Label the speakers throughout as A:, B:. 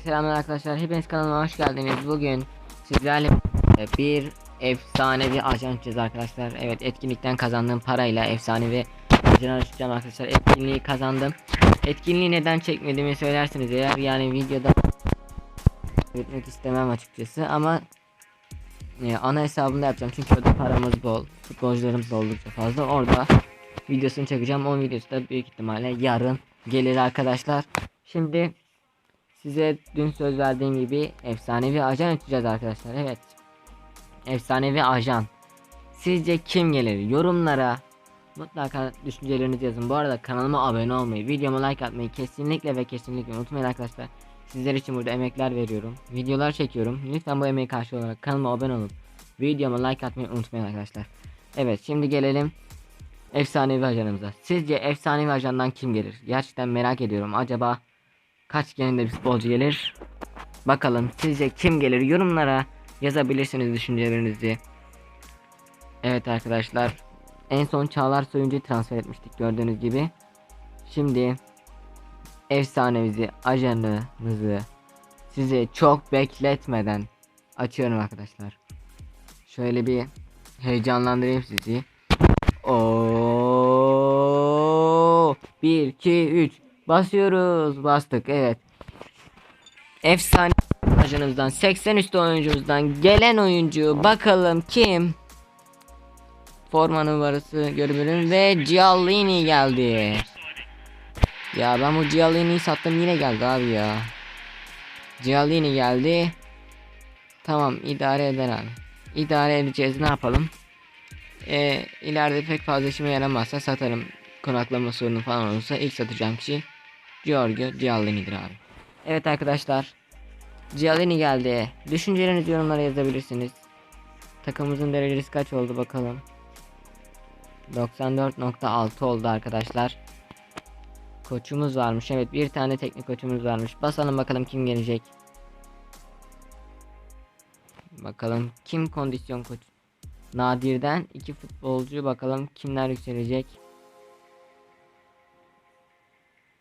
A: Selamlar arkadaşlar. Hepiniz kanalıma hoş geldiniz. Bugün sizlerle bir efsanevi ajan açacağız arkadaşlar. Evet etkinlikten kazandığım parayla efsanevi ajan açacağım arkadaşlar. Etkinliği kazandım. Etkinliği neden çekmediğimi söylersiniz eğer yani videoda etmek istemem açıkçası ama e, ana hesabımda yapacağım çünkü orada paramız bol. Futbolcularımız oldukça fazla. Orada videosunu çekeceğim. O videosu da büyük ihtimalle yarın gelir arkadaşlar. Şimdi Size dün söz verdiğim gibi efsanevi ajan açacağız arkadaşlar. Evet. Efsanevi ajan. Sizce kim gelir? Yorumlara mutlaka düşüncelerinizi yazın. Bu arada kanalıma abone olmayı, videoma like atmayı kesinlikle ve kesinlikle unutmayın arkadaşlar. Sizler için burada emekler veriyorum. Videolar çekiyorum. Lütfen bu emeği karşı olarak kanalıma abone olup videoma like atmayı unutmayın arkadaşlar. Evet şimdi gelelim efsanevi ajanımıza. Sizce efsanevi ajandan kim gelir? Gerçekten merak ediyorum. Acaba kaç geninde bir futbolcu gelir? Bakalım sizce kim gelir? Yorumlara yazabilirsiniz düşüncelerinizi. Evet arkadaşlar. En son Çağlar Soyuncu'yu transfer etmiştik gördüğünüz gibi. Şimdi efsanemizi, ajanımızı size çok bekletmeden açıyorum arkadaşlar. Şöyle bir heyecanlandırayım sizi. Oo! 1 2 3 Basıyoruz. Bastık. Evet. Efsane ajanımızdan 80 üstü oyuncumuzdan gelen oyuncu bakalım kim? Forma numarası görebilirim ve Giallini geldi. Ya ben bu Giallini'yi sattım yine geldi abi ya. Giallini geldi. Tamam idare eder abi. İdare edeceğiz ne yapalım? Ee, ileride pek fazla işime yaramazsa satarım. Konaklama sorunu falan olursa ilk satacağım kişi Giorgio Giallini'dir abi. Evet arkadaşlar. Giallini geldi. Düşüncelerinizi yorumlara yazabilirsiniz. Takımımızın derecesi kaç oldu bakalım. 94.6 oldu arkadaşlar. Koçumuz varmış. Evet bir tane teknik koçumuz varmış. Basalım bakalım kim gelecek. Bakalım kim kondisyon koç. Nadir'den iki futbolcu bakalım kimler yükselecek.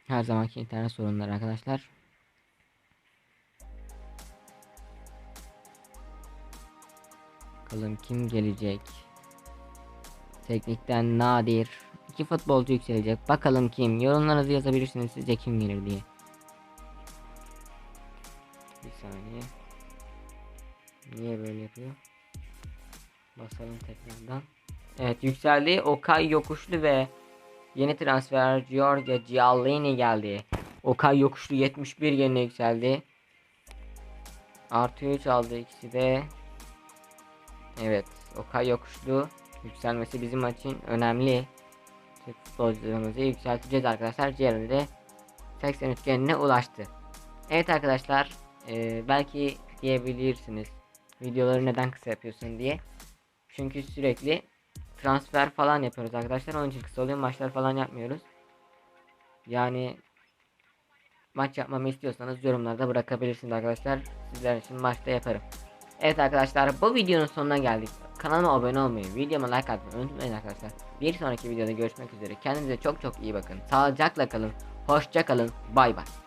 A: Her zamanki internet sorunları arkadaşlar. Bakalım kim gelecek. Teknikten Nadir. İki futbolcu yükselecek. Bakalım kim. Yorumlarınızı yazabilirsiniz sizce kim gelir diye. Bir saniye. Niye böyle yapıyor? Basalım tekrardan. Evet yükseldi. Okay yokuşlu ve Yeni transfer Giorgio Giallini geldi. Okay yokuşlu 71 yerine yükseldi. Artı 3 aldı ikisi de. Evet Okay yokuşlu yükselmesi bizim için önemli. Türk futbolcularımızı yükselteceğiz arkadaşlar. Ciğerinde de 83 yerine ulaştı. Evet arkadaşlar e, belki diyebilirsiniz videoları neden kısa yapıyorsun diye. Çünkü sürekli transfer falan yapıyoruz arkadaşlar. Onun için kısa oluyor. Maçlar falan yapmıyoruz. Yani maç yapmamı istiyorsanız yorumlarda bırakabilirsiniz arkadaşlar. Sizler için maçta yaparım. Evet arkadaşlar bu videonun sonuna geldik. Kanalıma abone olmayı, videoma like atmayı unutmayın arkadaşlar. Bir sonraki videoda görüşmek üzere. Kendinize çok çok iyi bakın. Sağlıcakla kalın. Hoşça kalın. Bay bay.